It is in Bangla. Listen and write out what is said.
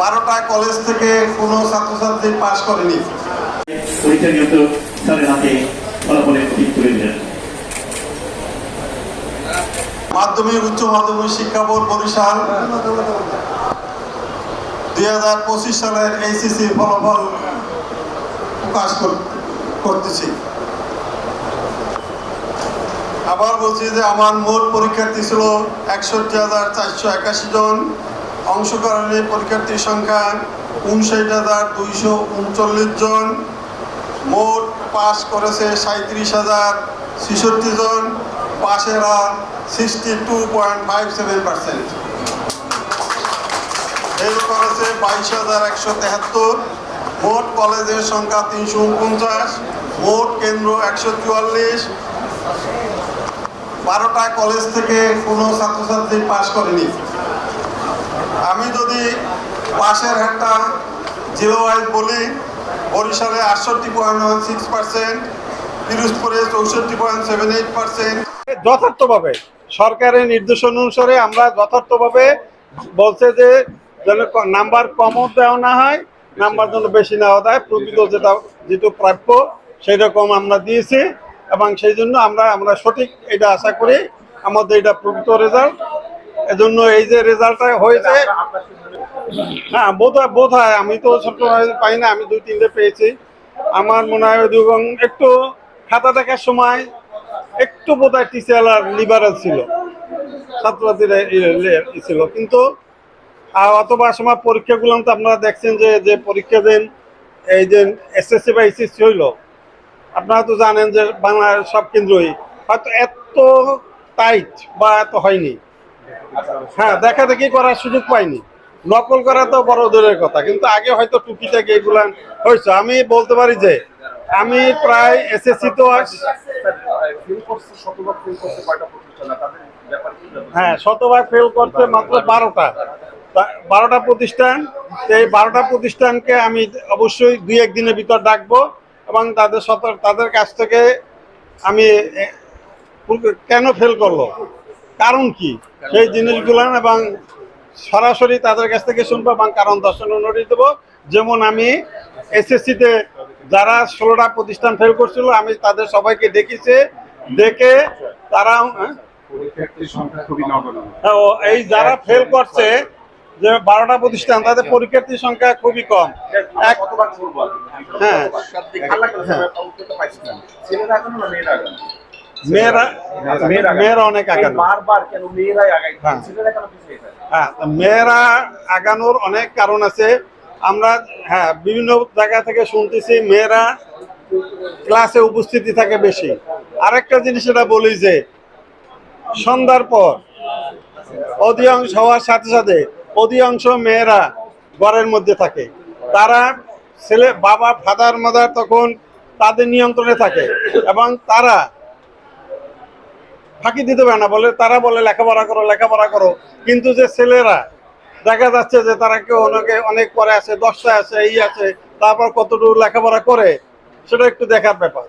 বারোটা কলেজ থেকে কোনো ছাত্রছাত্রী পাশ করেনি। পরীক্ষা নিয়ত স্যারের হাতে ফলাফলের প্রতীক তুলে দিলেন। মাধ্যমিক উচ্চ মাধ্যমিক শিক্ষা বোর্ড বরিশাল। দুই হাজার পঁচিশ সালের ফলাফল প্রকাশ করতেছি। আবার বলছি যে আমার মোট পরীক্ষার্থী ছিল একষট্টি হাজার চারশো একাশি জন। অংশগ্রহণী পরীক্ষার্থীর সংখ্যা উনষাট হাজার দুইশো উনচল্লিশ জন। মোট পাস করেছে সাঁত্রিশ হাজার ছেষট্টি জন। পাশের হার sixty two point five seven percent. Fail করেছে বাইশ হাজার একশো তেহাত্তর। মোট কলেজের সংখ্যা তিনশো উনপঞ্চাশ। মোট কেন্দ্র একশো চুয়াল্লিশ। বারোটা কলেজ থেকে কোনো ছাত্রছাত্রী পাশ করেনি। আমি যদি পাশের হারটা জিরো ওয়াইজ বলি, বরিশালে আটষট্টি পয়েন্ট ওয়ান সিক্স পার্সেন্ট পিরোজপুরে চৌষট্টি পয়েন্ট সেভেন এইট পার্সেন্ট যথার্থভাবে সরকারের নির্দেশনা অনুসারে আমরা যথার্থভাবে বলছে যে যেন নাম্বার কমও দেওয়া না হয়, নাম্বার যেন বেশি নেওয়া দেয়, প্রকৃত যেটা যেটু প্রাপ্য, সেই রকম আমরা দিয়েছি এবং সেই জন্য আমরা আমরা সঠিক এটা আশা করি, আমাদের এটা প্রকৃত রেজাল্ট এজন্য এই যে রেজাল্টটা হয়েছে হ্যাঁ বোধ হয় বোধ হয় আমি তো সবসময় পাই না আমি দুই তিনটে পেয়েছি। আমার মনে হয় এবং একটু খাতা দেখার সময় একটু বোধ হয় টিচার আর লিবারাল ছিল ছাত্রছাত্রীরা ছিল। কিন্তু অথবা সময় পরীক্ষাগুলো তো আপনারা দেখছেন যে যে পরীক্ষা দেন এই যে এসএসসি বা এসএসসি হইল আপনারা তো জানেন যে বাংলার সব কেন্দ্রই হয়তো এত টাইট বা এত হয়নি। হ্যাঁ দেখা দেখি করার সুযোগ পাইনি। নকল করা তো বড় দূরের কথা, কিন্তু আগে হয়তো টুকিটাকি এগুলা হয়েছে। আমি বলতে পারি যে, আমি প্রায় এসএসসি তো হ্যাঁ শতভাগ ফেল করতে মাত্র বারোটা। বারোটা প্রতিষ্ঠান এই বারোটা প্রতিষ্ঠানকে আমি অবশ্যই দুই একদিনের ভিতর ডাকবো এবং তাদের সতর্ক তাদের কাছ থেকে আমি কেন ফেল করল? কারণ কি সেই জিনিসগুলো এবং সরাসরি তাদের কাছ থেকে শুনব এবং কারণ দর্শন অনুরোধ দেবো যেমন আমি এসএসসিতে যারা ষোলোটা প্রতিষ্ঠান ফেল করছিল আমি তাদের সবাইকে ডেকেছি দেখে তারা হ্যাঁ? হ্যাঁ, এই যারা ফেল করছে যে বারোটা প্রতিষ্ঠান তাদের পরীক্ষার্থীর সংখ্যা খুবই কম হ্যাঁ মেয়েরা মেয়েরা অনেক আগানো বারবার কেন মেয়েরাই আগাই হ্যাঁ। হ্যাঁ মেয়েরা আগানোর অনেক কারণ আছে। আমরা হ্যাঁ বিভিন্ন জায়গা থেকে শুনতেছি মেয়েরা ক্লাসে উপস্থিতি থাকে বেশি। আরেকটা জিনিস এটা বলি যে সন্ধ্যার পর অধিকাংশ হওয়ার সাথে সাথে অধিকাংশ মেয়েরা ঘরের মধ্যে থাকে। তারা ছেলে বাবা ফাদার মাদার তখন তাদের নিয়ন্ত্রণে থাকে এবং তারা ফাঁকি দিতে পারে না, বলে তারা বলে লেখাপড়া করো লেখাপড়া করো। কিন্তু যে ছেলেরা, দেখা যাচ্ছে যে তারা কেউ অনেকে, অনেক পরে আছে দশটা আছে, এই আছে, তারপর কতটুকু লেখাপড়া করে, সেটা একটু দেখার ব্যাপার।